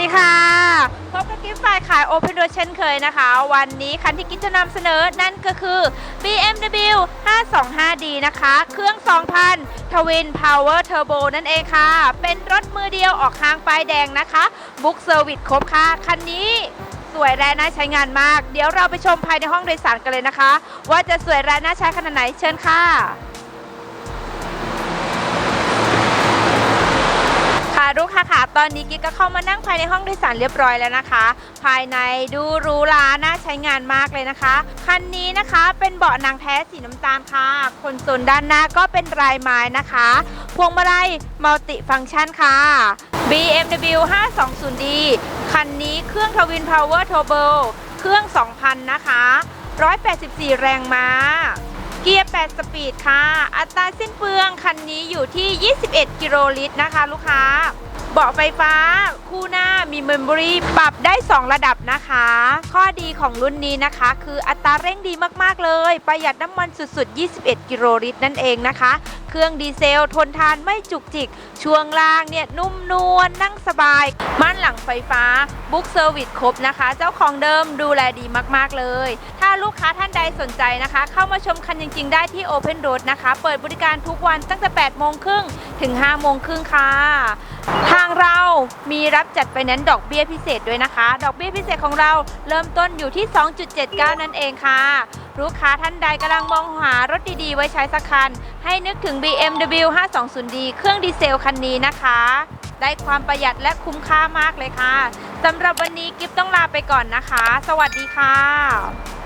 ดีค่ะพบกับกิฟต์ฝ่ายขาย Open Door เช่นเคยนะคะ วันนี้คันที่กิฟจะนำเสนอนั่นก็คือ BMW 525D นะคะ เครื่อง 2,000 Twin Power Turbo นั่นเองค่ะ เป็นรถมือเดียวออกห้างป้ายแดงนะคะบุ๊กเซอร์วิสครบค่ะ คันนี้สวยและน่าใช้งานมาก เดี๋ยวเราไปชมภายในห้องโดยสารกันเลยนะคะ ว่าจะสวยและน่าใช้ขนาดไหนเชิญค่ะ อนนี้กิ๊กก็เข้ามานั่งภายในห้องโดยสารเรียบร้อยแล้วนะคะ ภายในดูหรูหราน่าใช้งานมากเลยนะคะ คันนี้นะคะเป็นเบาะหนังแท้สีน้ำตาลค่ะคอนโซลด้านหน้าก็เป็นลายไม้นะคะ พวงมาลัยมัลติฟังก์ชันค่ะ BMW 520D คันนี้เครื่องทวินพาวเวอร์ r b o เครื่อง 2,000 นะคะ 184 แรงม้า เกียร์ 8 สปีดค่ะ อัตราสิ้นเปลืองคันนี้อยู่ที่ 21 กิโลลิตรนะคะ ลูกค้า เบาะไฟฟ้า คู่หน้ามีเมมโมรีปรับได้ 2 ระดับนะคะ ข้อดีของรุ่นนี้นะคะ คืออัตราเร่งดีมากๆเลย ประหยัดน้ำมันสุดๆ 21 กิโลลิตรนั่นเองนะคะ เครื่องดีเซลทนทานไม่จุกจิก ช่วงล่างเนี่ยนุ่มนวลนั่งสบายม่านหลังไฟฟ้าบุ๊กเซอร์วิสครบนะคะ เจ้าของเดิมดูแลดีมากๆเลย ถ้าลูกค้าท่านใดสนใจนะคะ เข้ามาชมคันจริง ๆ ได้ที่ Open Road นะคะ เปิดบริการทุกวันตั้งแต่ 8 โมงครึ่งถึง 5 โมงครึ่งค่ะ มีรับจัดไฟแนนซ์ดอกเบี้ยพิเศษด้วยนะคะ ดอกเบี้ยพิเศษของเราเริ่มต้นอยู่ที่ 2.79 นั่นเองค่ะ ลูกค้าท่านใดกำลังมองหารถดีๆ ไว้ใช้สักคัน ให้นึกถึง BMW 520D เครื่องดีเซลคันนี้นะคะ ได้ความประหยัดและคุ้มค่ามากเลยค่ะสำหรับวันนี้กิฟต้องลาไปก่อนนะคะ สวัสดีค่ะ